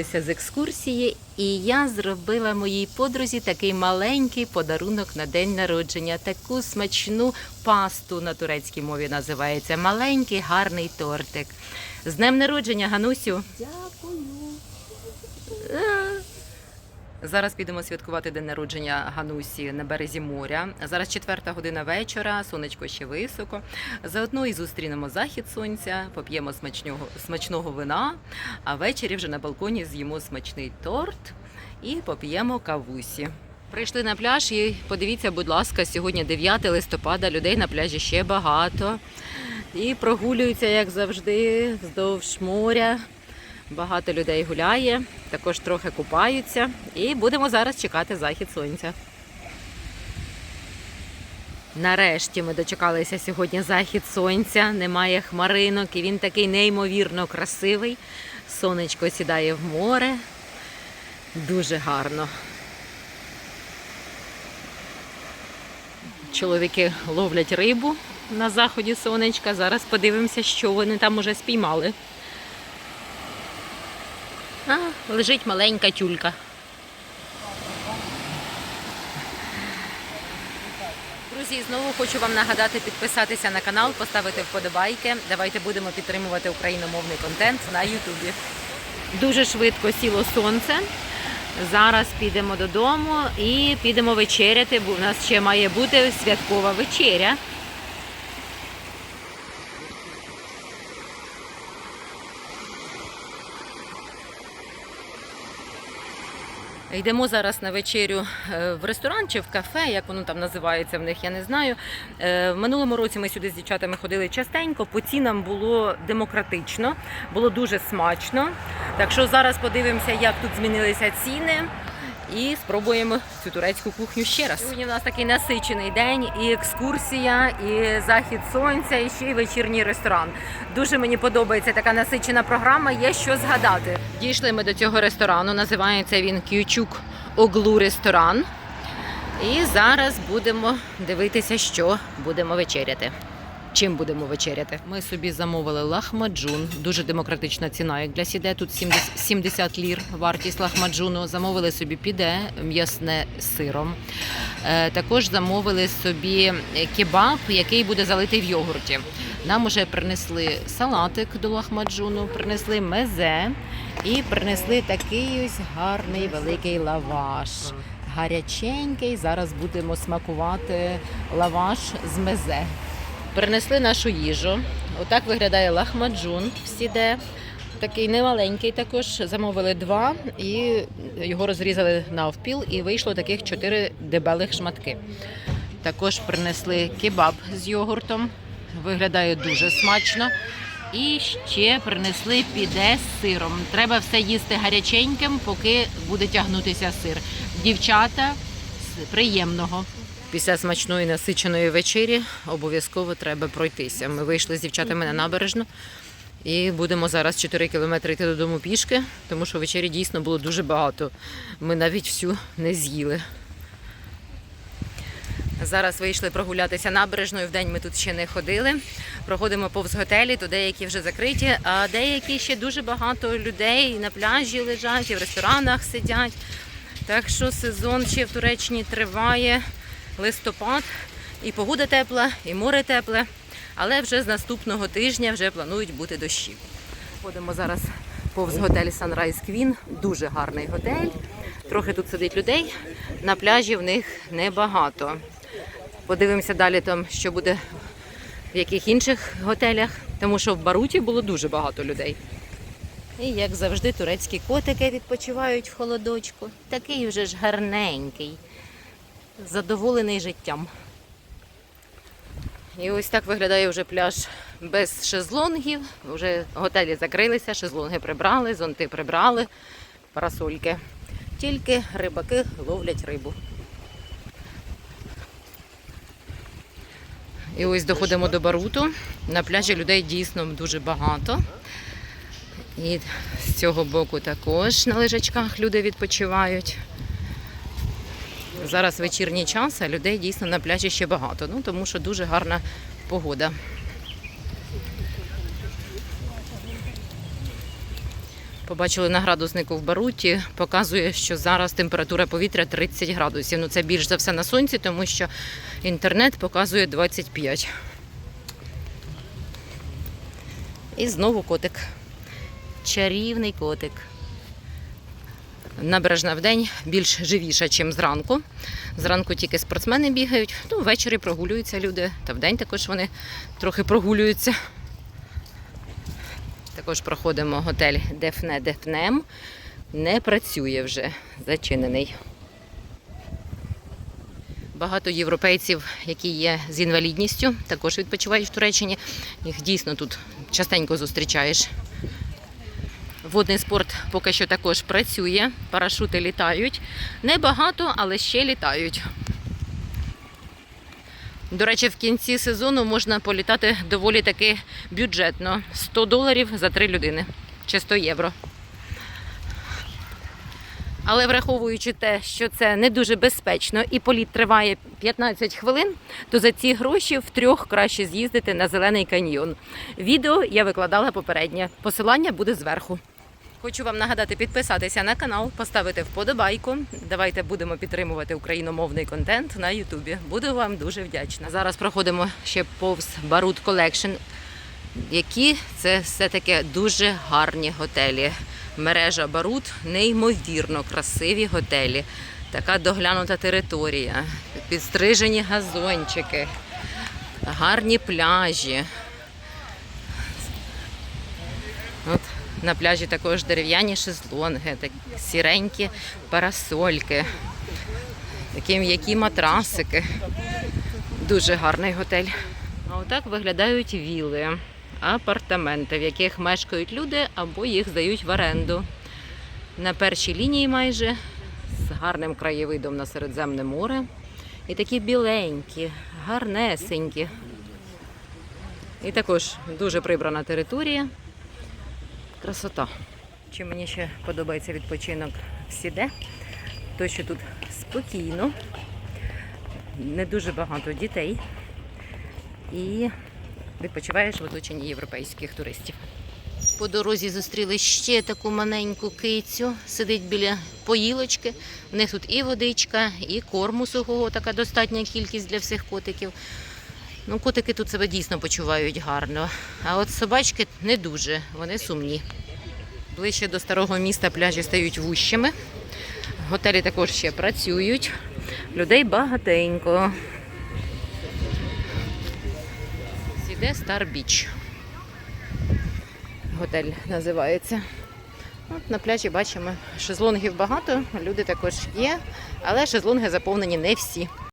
повернулися з екскурсії, і я зробила моїй подрузі такий маленький подарунок на день народження. Таку смачну пасту на турецькій мові називається. Маленький гарний тортик. З днем народження, Ганусю! Дякую. Зараз підемо святкувати день народження Ганусі на березі моря. Зараз четверта година вечора, сонечко ще високо. Заодно і зустрінемо захід сонця, поп'ємо смачного, смачного вина, а ввечері вже на балконі з'їмо смачний торт і поп'ємо кавусі. Прийшли на пляж і подивіться, будь ласка, сьогодні 9 листопада, людей на пляжі ще багато. І прогулюються, як завжди, вздовж моря. Багато людей гуляє, також трохи купаються. І будемо зараз чекати захід сонця. Нарешті ми дочекалися сьогодні захід сонця. Немає хмаринок, і він такий неймовірно красивий. Сонечко сідає в море. Дуже гарно. Чоловіки ловлять рибу на заході сонечка. Зараз подивимося, що вони там уже спіймали. А, лежить маленька тюлька. Друзі, знову хочу вам нагадати підписатися на канал, поставити вподобайки. Давайте будемо підтримувати україномовний контент на Ютубі. Дуже швидко сіло сонце. Зараз підемо додому і підемо вечеряти, бо в нас ще має бути святкова вечеря. Йдемо зараз на вечерю е, в ресторан чи в кафе, як воно там називається в них, я не знаю. Е, В минулому році ми сюди з дівчатами ходили частенько. По цінам було демократично, було дуже смачно. Так що зараз подивимося, як тут змінилися ціни. І спробуємо цю турецьку кухню ще раз. Сьогодні у нас такий насичений день, і екскурсія, і захід сонця, і ще й вечірній ресторан. Дуже мені подобається така насичена програма. Є що згадати. Дійшли ми до цього ресторану. Називається він Кючук Оглу ресторан. І зараз будемо дивитися, що будемо вечеряти. Чим будемо вечеряти? Ми собі замовили лахмаджун, дуже демократична ціна, як для сіде. Тут 70 70 лір вартість лахмаджуну. Замовили собі піде м'ясне з сиром. Е, також замовили собі кебаб, який буде залитий в йогурті. Нам уже принесли салатик до лахмаджуну, принесли мезе і принесли такий ось гарний великий лаваш. Гаряченький. Зараз будемо смакувати лаваш з мезе. Принесли нашу їжу. Отак виглядає лахмаджун в сіде. Такий немаленький також. Замовили два і його розрізали навпіл, і вийшло таких чотири дебелих шматки. Також принесли кебаб з йогуртом. Виглядає дуже смачно. І ще принесли піде з сиром. Треба все їсти гаряченьким, поки буде тягнутися сир. Дівчата приємного. Після смачної насиченої вечері обов'язково треба пройтися. Ми вийшли з дівчатами на набережну і будемо зараз 4 кілометри йти додому пішки, тому що вечері дійсно було дуже багато. Ми навіть всю не з'їли. Зараз вийшли прогулятися набережною. Вдень ми тут ще не ходили. Проходимо повз готелі, то деякі вже закриті, а деякі ще дуже багато людей на пляжі лежать і в ресторанах сидять. Так що сезон ще в Туреччині триває листопад, і погода тепла, і море тепле. Але вже з наступного тижня вже планують бути дощі. Ходимо зараз повз готель Sunrise Queen. Дуже гарний готель. Трохи тут сидить людей. На пляжі в них небагато. Подивимося далі, там, що буде в яких інших готелях, тому що в Баруті було дуже багато людей. І як завжди, турецькі котики відпочивають в холодочку. Такий вже ж гарненький, задоволений життям. І ось так виглядає вже пляж без шезлонгів. Вже готелі закрилися, шезлонги прибрали, зонти прибрали, парасольки. Тільки рибаки ловлять рибу. І ось доходимо до Баруту. На пляжі людей дійсно дуже багато. І з цього боку також на лежачках люди відпочивають. Зараз вечірній час, а людей дійсно на пляжі ще багато, ну тому що дуже гарна погода. Побачили на градуснику в Баруті, показує, що зараз температура повітря 30 градусів. Ну це більш за все на сонці, тому що інтернет показує 25. І знову котик. Чарівний котик. Набережна в день більш живіша, ніж зранку. Зранку тільки спортсмени бігають, ну ввечері прогулюються люди, та вдень також вони трохи прогулюються. Також проходимо готель Дефне Дефнем. Не працює вже, зачинений. Багато європейців, які є з інвалідністю, також відпочивають в Туреччині. Їх дійсно тут частенько зустрічаєш. Водний спорт поки що також працює, парашути літають. Небагато, але ще літають. До речі, в кінці сезону можна політати доволі таки бюджетно. 100 доларів за три людини чи 100 євро. Але враховуючи те, що це не дуже безпечно і політ триває 15 хвилин, то за ці гроші втрьох краще з'їздити на зелений каньйон. Відео я викладала попереднє. Посилання буде зверху. Хочу вам нагадати підписатися на канал, поставити вподобайку. Давайте будемо підтримувати україномовний контент на Ютубі. Буду вам дуже вдячна. Зараз проходимо ще повз Барут Колекшн, які це все таки дуже гарні готелі. Мережа Барут неймовірно красиві готелі. Така доглянута територія, підстрижені газончики, гарні пляжі. От на пляжі також дерев'яні шезлонги, так, сіренькі парасольки, такі м'які матрасики. Дуже гарний готель. А отак виглядають віли, апартаменти, в яких мешкають люди або їх здають в оренду. На першій лінії майже з гарним краєвидом на Середземне море. І такі біленькі, гарнесенькі. І також дуже прибрана територія. Красота. Чим мені ще подобається відпочинок в Сіде, то що тут спокійно, не дуже багато дітей і відпочиваєш в оточенні європейських туристів. По дорозі зустріли ще таку маленьку кицю, сидить біля поїлочки. В них тут і водичка, і корму сухого, така достатня кількість для всіх котиків. Ну, котики тут себе дійсно почувають гарно. А от собачки не дуже, вони сумні. Ближче до старого міста пляжі стають вущими. Готелі також ще працюють. Людей багатенько. Сіде Стар Біч. Готель називається. От на пляжі бачимо, шезлонгів багато, люди також є, але шезлонги заповнені не всі.